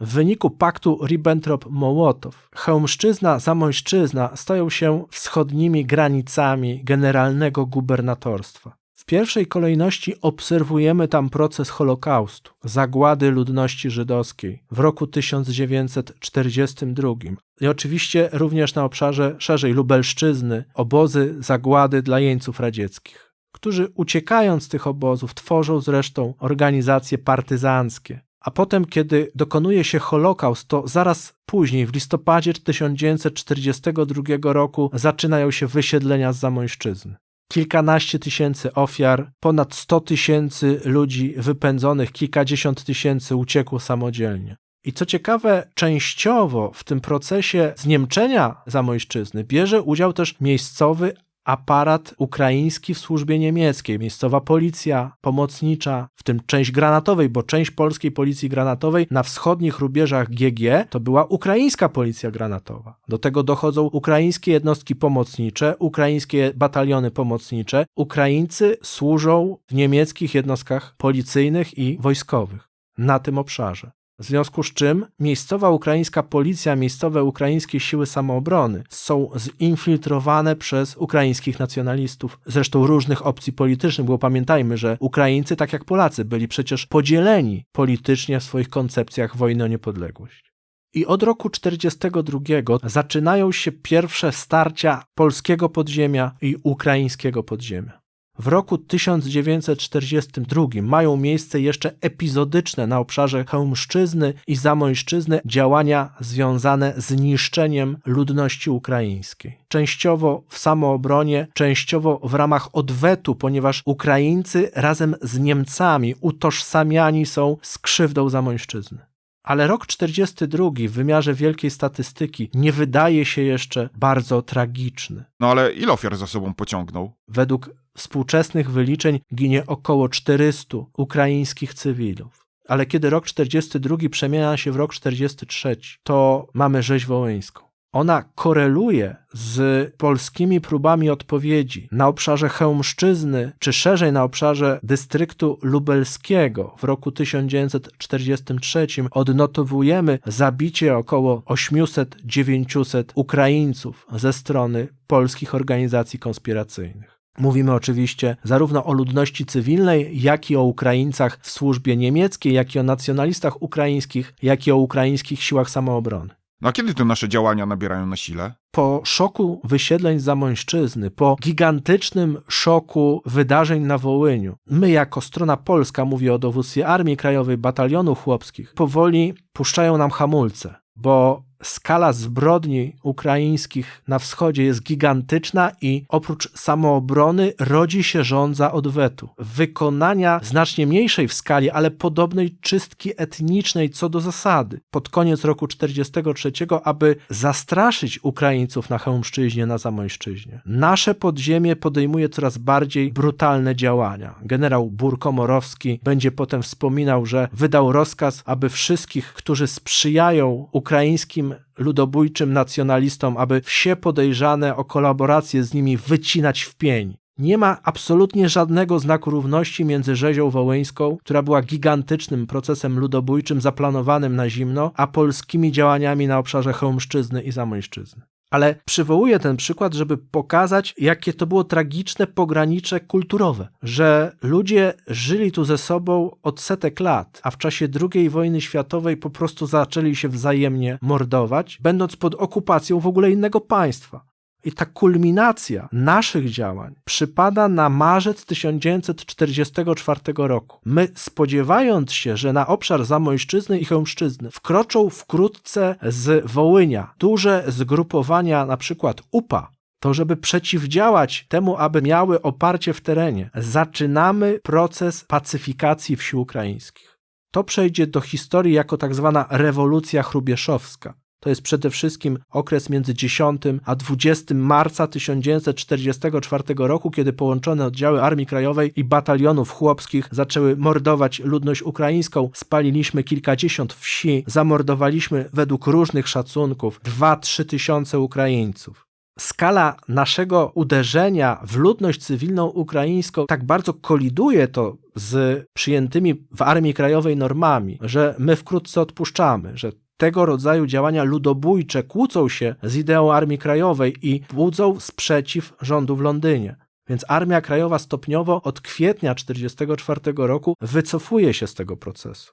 W wyniku paktu Ribbentrop-Mołotow Chełmszczyzna, Zamojszczyzna stoją się wschodnimi granicami generalnego gubernatorstwa. W pierwszej kolejności obserwujemy tam proces Holokaustu, zagłady ludności żydowskiej w roku 1942 i oczywiście również na obszarze szerzej Lubelszczyzny obozy zagłady dla jeńców radzieckich, którzy uciekając z tych obozów tworzą zresztą organizacje partyzanckie. A potem, kiedy dokonuje się Holokaust, to zaraz później, w listopadzie 1942 roku, zaczynają się wysiedlenia z Zamojszczyzny kilkanaście tysięcy ofiar, ponad 100 tysięcy ludzi wypędzonych, kilkadziesiąt tysięcy uciekło samodzielnie. I co ciekawe, częściowo w tym procesie zniemczenia Zamojszczyzny bierze udział też miejscowy aparat ukraiński w służbie niemieckiej, miejscowa policja pomocnicza, w tym część granatowej, bo część polskiej policji granatowej na wschodnich rubieżach GG to była ukraińska policja granatowa. Do tego dochodzą ukraińskie jednostki pomocnicze, ukraińskie bataliony pomocnicze. Ukraińcy służą w niemieckich jednostkach policyjnych i wojskowych na tym obszarze. W związku z czym miejscowa ukraińska policja, miejscowe ukraińskie siły samoobrony są zinfiltrowane przez ukraińskich nacjonalistów, zresztą różnych opcji politycznych, bo pamiętajmy, że Ukraińcy, tak jak Polacy, byli przecież podzieleni politycznie w swoich koncepcjach wojny o niepodległość. I od roku 1942 zaczynają się pierwsze starcia polskiego podziemia i ukraińskiego podziemia. W roku 1942 mają miejsce jeszcze epizodyczne na obszarze Chełmszczyzny i Zamojszczyzny działania związane z niszczeniem ludności ukraińskiej. Częściowo w samoobronie, częściowo w ramach odwetu, ponieważ Ukraińcy razem z Niemcami utożsamiani są z krzywdą Zamojszczyzny. Ale rok 42 w wymiarze wielkiej statystyki nie wydaje się jeszcze bardzo tragiczny. No ale ile ofiar za sobą pociągnął? Według współczesnych wyliczeń ginie około 400 ukraińskich cywilów. Ale kiedy rok 42 przemienia się w rok 43, to mamy rzeź wołyńską. Ona koreluje z polskimi próbami odpowiedzi na obszarze Chełmszczyzny, czy szerzej na obszarze dystryktu lubelskiego. W roku 1943 odnotowujemy zabicie około 800-900 Ukraińców ze strony polskich organizacji konspiracyjnych. Mówimy oczywiście zarówno o ludności cywilnej, jak i o Ukraińcach w służbie niemieckiej, jak i o nacjonalistach ukraińskich, jak i o ukraińskich siłach samoobrony. No a kiedy te nasze działania nabierają na sile? Po szoku wysiedleń Zamojszczyzny, po gigantycznym szoku wydarzeń na Wołyniu, my jako strona polska, mówię o dowództwie Armii Krajowej, Batalionów Chłopskich, powoli puszczają nam hamulce, bo skala zbrodni ukraińskich na wschodzie jest gigantyczna i oprócz samoobrony rodzi się żądza odwetu. Wykonania znacznie mniejszej w skali, ale podobnej czystki etnicznej co do zasady. Pod koniec roku 1943, aby zastraszyć Ukraińców na Chełmszczyźnie, na Zamojszczyźnie. Nasze podziemie podejmuje coraz bardziej brutalne działania. Generał Burkomorowski będzie potem wspominał, że wydał rozkaz, aby wszystkich, którzy sprzyjają ukraińskim ludobójczym nacjonalistom, aby wsie podejrzane o kolaborację z nimi wycinać w pień. Nie ma absolutnie żadnego znaku równości między rzezią wołyńską, która była gigantycznym procesem ludobójczym zaplanowanym na zimno, a polskimi działaniami na obszarze Chełmszczyzny i Zamojszczyzny. Ale przywołuję ten przykład, żeby pokazać, jakie to było tragiczne pogranicze kulturowe, że ludzie żyli tu ze sobą od setek lat, a w czasie II wojny światowej po prostu zaczęli się wzajemnie mordować, będąc pod okupacją w ogóle innego państwa. I ta kulminacja naszych działań przypada na marzec 1944 roku. My, spodziewając się, że na obszar Zamojszczyzny i Chełmszczyzny wkroczą wkrótce z Wołynia duże zgrupowania, na przykład UPA, to żeby przeciwdziałać temu, aby miały oparcie w terenie, zaczynamy proces pacyfikacji wsi ukraińskich. To przejdzie do historii jako tak zwana rewolucja chrubieszowska. To jest przede wszystkim okres między 10 a 20 marca 1944 roku, kiedy połączone oddziały Armii Krajowej i batalionów chłopskich zaczęły mordować ludność ukraińską. Spaliliśmy kilkadziesiąt wsi, zamordowaliśmy według różnych szacunków 2-3 tysiące Ukraińców. skala naszego uderzenia w ludność cywilną ukraińską tak bardzo koliduje to z przyjętymi w Armii Krajowej normami, że my wkrótce odpuszczamy, że tego rodzaju działania ludobójcze kłócą się z ideą Armii Krajowej i budzą sprzeciw rządu w Londynie. Więc Armia Krajowa stopniowo od kwietnia 1944 roku wycofuje się z tego procesu.